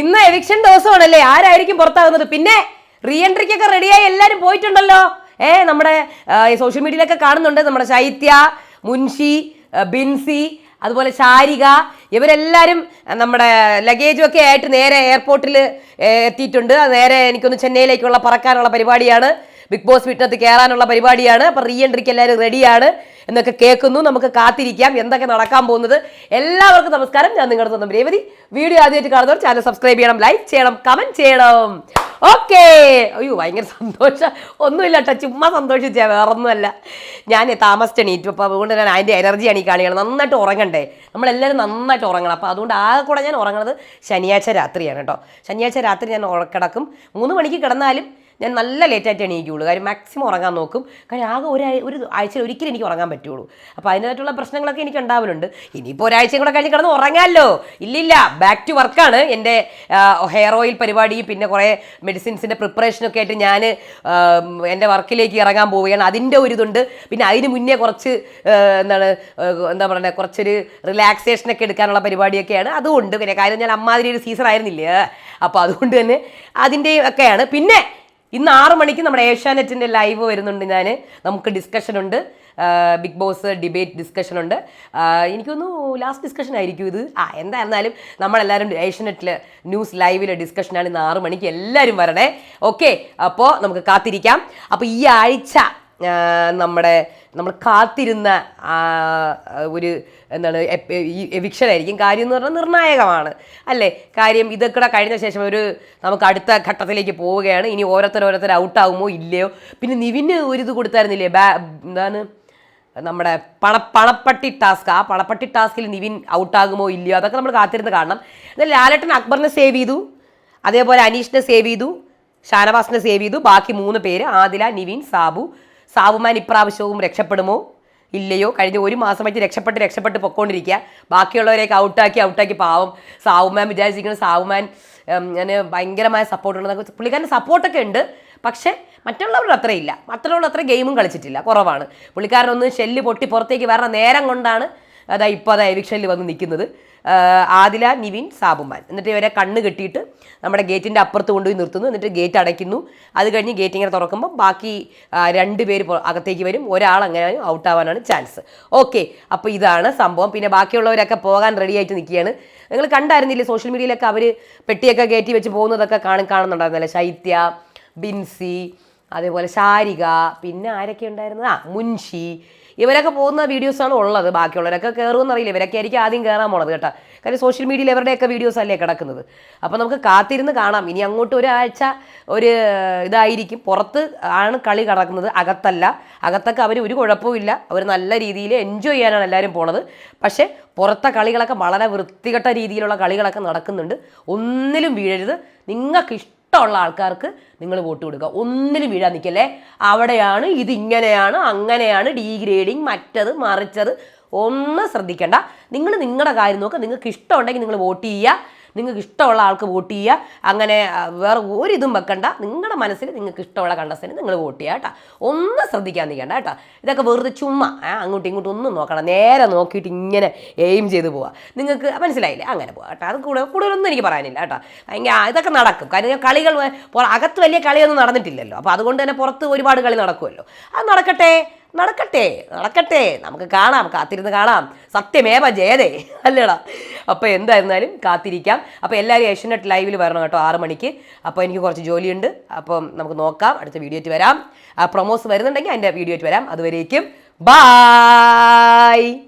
ഇന്ന് എവിക്ഷൻ ദിവസമാണല്ലേ? ആരായിരിക്കും പുറത്താകുന്നത്? പിന്നെ റീ എൻട്രിക്കൊക്കെ റെഡിയായി എല്ലാവരും പോയിട്ടുണ്ടല്ലോ. ഏ നമ്മുടെ സോഷ്യൽ മീഡിയയിലൊക്കെ കാണുന്നുണ്ട്. നമ്മുടെ ശൈത്യ മുൻഷി ബിൻസി അതുപോലെ ശാരിക ഇവരെല്ലാവരും നമ്മുടെ ലഗേജും ഒക്കെ ആയിട്ട് നേരെ എയർപോർട്ടിൽ എത്തിയിട്ടുണ്ട്. നേരെ എനിക്കൊന്ന് ചെന്നൈയിലേക്കുള്ള പറക്കാനുള്ള പരിപാടിയാണ്. ബിഗ് ബോസ് വീട്ടിനകത്ത് കയറാനുള്ള പരിപാടിയാണ്. അപ്പം റീ എൻട്രിക്ക് എല്ലാവരും റെഡിയാണ് എന്നൊക്കെ കേൾക്കുന്നു. നമുക്ക് കാത്തിരിക്കാം. എന്തൊക്കെ നടക്കാൻ പോകുന്നത്? എല്ലാവർക്കും നമസ്കാരം. ഞാൻ നിങ്ങളുടെ സ്വന്തം രേവതി. വീഡിയോ ആദ്യമായിട്ട് കാണുന്നവർ ചാനൽ സബ്സ്ക്രൈബ് ചെയ്യണം ലൈക്ക് ചെയ്യണം കമന്റ് ചെയ്യണം. ഓക്കെ അയ്യോ ഭയങ്കര സന്തോഷം ഒന്നുമില്ല കേട്ടോ ചുമ്മാ സന്തോഷിച്ചാ വേറൊന്നുമല്ല. ഞാൻ താമസിച്ച നീറ്റ് അപ്പോൾ അതുകൊണ്ട് ഞാൻ അതിന്റെ എനർജിയാണ് ഈ കാണിക്കണം നന്നായിട്ട് ഉറങ്ങണ്ടേ? നമ്മളെല്ലാവരും നന്നായിട്ട് ഉറങ്ങണം. അപ്പോൾ അതുകൊണ്ട് ആകെ കൂടെ ഞാൻ ഉറങ്ങണത് ശനിയാഴ്ച രാത്രിയാണ് കേട്ടോ. ശനിയാഴ്ച രാത്രി ഞാൻ കിടക്കും. മൂന്ന് മണിക്ക് കിടന്നാലും ഞാൻ നല്ല ലേറ്റായിട്ട് എണീക്കുകയുള്ളൂ കാര്യം മാക്സിമം ഉറങ്ങാൻ നോക്കും. കാര്യം ആകെ ഒരു ഒരു ആഴ്ചയിൽ ഒരിക്കലും എനിക്ക് ഉറങ്ങാൻ പറ്റുള്ളൂ. അപ്പോൾ അതിനായിട്ടുള്ള പ്രശ്നങ്ങളൊക്കെ എനിക്ക് ഉണ്ടാവലുണ്ട്. ഇനിയിപ്പോൾ ഒരാഴ്ചയും കൂടെ കഴിഞ്ഞ് കിടന്ന് ഉറങ്ങാമല്ലോ ഇല്ലില്ല. ബാക്ക് ടു വർക്കാണ് എന്റെ ഹെയർ ഓയിൽ പരിപാടിയും പിന്നെ കുറേ മെഡിസിൻസിന്റെ പ്രിപ്പറേഷനൊക്കെ ആയിട്ട് ഞാൻ എന്റെ വർക്കിലേക്ക് ഇറങ്ങാൻ പോവുകയാണ്. അതിന്റെ ഒരു ഇതുണ്ട്. പിന്നെ അതിന് മുന്നേ കുറച്ച് എന്താണ് എന്താ പറയുക കുറച്ചൊരു റിലാക്സേഷനൊക്കെ എടുക്കാനുള്ള പരിപാടിയൊക്കെയാണ്. അതുകൊണ്ട് പിന്നെ കാര്യം ഞാൻ അമ്മാതിരി ഒരു സീസൺ ആയിരുന്നില്ലേ? അപ്പോൾ അതുകൊണ്ട് തന്നെ അതിന്റെയും ഒക്കെയാണ്. പിന്നെ ഇന്ന് ആറു മണിക്ക് നമ്മുടെ ഏഷ്യാനെറ്റിന്റെ ലൈവ് വരുന്നുണ്ട് ഞാൻ നമുക്ക് ഡിസ്കഷൻ ഉണ്ട്. ബിഗ് ബോസ് ഡിബേറ്റ് ഡിസ്കഷൻ ഉണ്ട്. എനിക്കൊന്ന് ലാസ്റ്റ് ഡിസ്കഷൻ ആയിരിക്കും ഇത്. ആ എന്തായിരുന്നാലും നമ്മളെല്ലാവരും ഏഷ്യാനെറ്റിൽ ന്യൂസ് ലൈവിലെ ഡിസ്കഷനാണ് ഇന്ന് ആറു മണിക്ക് എല്ലാവരും വരണേ. ഓക്കെ അപ്പോൾ നമുക്ക് കാത്തിരിക്കാം. അപ്പോൾ ഈ ആഴ്ച നമ്മുടെ നമ്മൾ കാത്തിരുന്ന ഒരു എന്താണ് എവിക്ഷനായിരിക്കും. കാര്യം എന്ന് പറഞ്ഞാൽ നിർണായകമാണ്. അല്ലേ? കാര്യം ഇതൊക്കെ കഴിഞ്ഞ ശേഷം ഒരു നമുക്ക് അടുത്ത ഘട്ടത്തിലേക്ക് പോവുകയാണ്. ഇനി ഓരോരുത്തർ ഓരോരുത്തർ ഔട്ടാകുമോ ഇല്ലയോ? പിന്നെ നിവിന് ഒരു ഇത് കൊടുത്തായിരുന്നില്ലേ? ബാ എന്താണ് നമ്മുടെ പണ പണപ്പട്ടി ടാസ്ക് ആ പണപ്പട്ടി ടാസ്കിൽ നിവിൻ ഔട്ടാകുമോ ഇല്ലയോ? അതൊക്കെ നമ്മൾ കാത്തിരുന്ന് കാണണം. എന്നാൽ ലാലട്ടൻ അക്ബറിനെ സേവ് ചെയ്തു. അതേപോലെ അനീഷിനെ സേവ് ചെയ്തു. ഷാനവാസിനെ സേവ് ചെയ്തു. ബാക്കി മൂന്ന് പേര് ആദില നിവിൻ സാബു സാബുമാൻ ഇപ്രാവശ്യവും രക്ഷപ്പെടുമോ? ഇല്ലയോ? കഴിഞ്ഞ ഒരു മാസമായിട്ട് രക്ഷപ്പെട്ട് രക്ഷപ്പെട്ട് പൊക്കോണ്ടിരിക്കുക. ബാക്കിയുള്ളവരെയൊക്കെ ഔട്ടാക്കി ഔട്ടാക്കി പാവം സാവുമാൻ വിചാരിച്ചിരിക്കുന്നത് സാവുമാൻ ഞാൻ ഭയങ്കരമായ സപ്പോർട്ട് ഉണ്ട് പുള്ളിക്കാരന്റെ സപ്പോർട്ടൊക്കെ ഉണ്ട്. പക്ഷേ മറ്റുള്ളവരുടെ അത്രയില്ല മറ്റുള്ളവരുടെ അത്ര ഗെയിമും കളിച്ചിട്ടില്ല. കുറവാണ്. പുള്ളിക്കാരനൊന്ന് ഷെല്ല് പൊട്ടി പുറത്തേക്ക് വരണ നേരം കൊണ്ടാണ് അതാ ഇപ്പോൾ അതാ എവിക്ഷനിൽ വന്ന് നിൽക്കുന്നത്. ആദില നിവിൻ സാബുമാൻ. എന്നിട്ട് ഇവരെ കണ്ണ് കെട്ടിയിട്ട് നമ്മുടെ ഗേറ്റിന്റെ അപ്പുറത്ത് കൊണ്ടുപോയി നിർത്തുന്നു. എന്നിട്ട് ഗേറ്റ് അടയ്ക്കുന്നു. അത് കഴിഞ്ഞ് ഗേറ്റ് ഇങ്ങനെ തുറക്കുമ്പോൾ ബാക്കി രണ്ട് പേര് അകത്തേക്ക് വരും. ഒരാൾ അങ്ങനെ ഔട്ടാവാനാണ് ചാൻസ് ഓക്കെ അപ്പോൾ ഇതാണ് സംഭവം. പിന്നെ ബാക്കിയുള്ളവരൊക്കെ പോകാൻ റെഡി ആയിട്ട് നിൽക്കുകയാണ്. നിങ്ങൾ കണ്ടായിരുന്നില്ലേ സോഷ്യൽ മീഡിയയിലൊക്കെ അവർ പെട്ടിയൊക്കെ കയറ്റി വെച്ച് പോകുന്നതൊക്കെ കാണും കാണുന്നുണ്ടായിരുന്നല്ലേ? ശൈത്യ ബിൻസി അതേപോലെ ശാരിക പിന്നെ ആരൊക്കെ ഉണ്ടായിരുന്നത്? ആ മുൻഷി. ഇവരൊക്കെ പോകുന്ന വീഡിയോസാണ് ഉള്ളത്. ബാക്കിയുള്ളവരൊക്കെ കയറുമെന്ന് അറിയില്ല. ഇവരൊക്കെ ആയിരിക്കും ആദ്യം കയറാൻ പോണത് കേട്ടോ. കാര്യം സോഷ്യൽ മീഡിയയിൽ ഇവരുടെയൊക്കെ വീഡിയോസ് അല്ലേ കിടക്കുന്നത്? അപ്പോൾ നമുക്ക് കാത്തിരുന്ന് കാണാം. ഇനി അങ്ങോട്ട് ഒരാഴ്ച ഒരു ഇതായിരിക്കും. പുറത്ത് ആണ് കളി കിടക്കുന്നത്. അകത്തല്ല. അകത്തൊക്കെ അവർ ഒരു കുഴപ്പമില്ല അവർ നല്ല രീതിയിൽ എൻജോയ് ചെയ്യാനാണ് എല്ലാവരും പോണത്. പക്ഷേ പുറത്തെ കളികളൊക്കെ വളരെ വൃത്തികെട്ട രീതിയിലുള്ള കളികളൊക്കെ നടക്കുന്നുണ്ട്. ഒന്നിലും വീഴരുത്. നിങ്ങൾക്ക് ഇഷ്ടമുള്ള ആൾക്കാർക്ക് നിങ്ങൾ വോട്ട് കൊടുക്കുക. ഒന്നിനും വീഴാൻ നിൽക്കല്ലേ? അവിടെയാണ് ഇതിങ്ങനെയാണ് അങ്ങനെയാണ് ഡീഗ്രേഡിങ് മറ്റത് മറിച്ചത്. ഒന്നും ശ്രദ്ധിക്കേണ്ട. നിങ്ങൾ നിങ്ങളുടെ കാര്യം നോക്കുക. നിങ്ങൾക്ക് ഇഷ്ടമുണ്ടെങ്കിൽ നിങ്ങൾ വോട്ട് ചെയ്യുക. നിങ്ങൾക്ക് ഇഷ്ടമുള്ള ആൾക്ക് വോട്ട് ചെയ്യുക. അങ്ങനെ വേറെ ഒരിതും വെക്കണ്ട. നിങ്ങളുടെ മനസ്സിൽ നിങ്ങൾക്ക് ഇഷ്ടമുള്ള കണ്ടസ്റ്റിന് നിങ്ങൾ വോട്ട് ചെയ്യുക കേട്ടോ. ഒന്നും ശ്രദ്ധിക്കാൻ നിൽക്കണ്ട കേട്ടോ. ഇതൊക്കെ വെറുതെ ചുമ്മാ അങ്ങോട്ടും ഇങ്ങോട്ടും ഒന്നും നോക്കണം നേരെ നോക്കിയിട്ട് ഇങ്ങനെ എയിം ചെയ്ത് പോവുക. നിങ്ങൾക്ക് മനസ്സിലായില്ലേ? അങ്ങനെ പോവാം കേട്ടോ. അത് കൂടുതൽ കൂടുതലൊന്നും എനിക്ക് പറയാനില്ല കേട്ടോ. ഭയങ്കര ഇതൊക്കെ നടക്കും. കാര്യം കളികൾ അകത്ത് വലിയ കളിയൊന്നും നടന്നിട്ടില്ലല്ലോ. അപ്പോൾ അതുകൊണ്ട് തന്നെ പുറത്ത് ഒരുപാട് കളി നടക്കുമല്ലോ. അത് നടക്കട്ടെ. നടക്കട്ടെ നടക്കട്ടെ. നമുക്ക് കാണാം കാത്തിരുന്ന് കാണാം. സത്യമേവ ജയതേ. അല്ലേടാ. അപ്പോൾ എന്തായിരുന്നാലും കാത്തിരിക്കാം. അപ്പോൾ എല്ലാവരും ഏഷ്യനെറ്റ് ലൈവിൽ വരണം കേട്ടോ ആറ് മണിക്ക്. അപ്പോൾ എനിക്ക് കുറച്ച് ജോലിയുണ്ട്. അപ്പം നമുക്ക് നോക്കാം അടുത്ത വീഡിയോ ആയിട്ട് വരാം. ആ പ്രൊമോസ് വരുന്നുണ്ടെങ്കിൽ അതിന്റെ വീഡിയോ ആയിട്ട് വരാം. അതുവരേക്കും ബായ്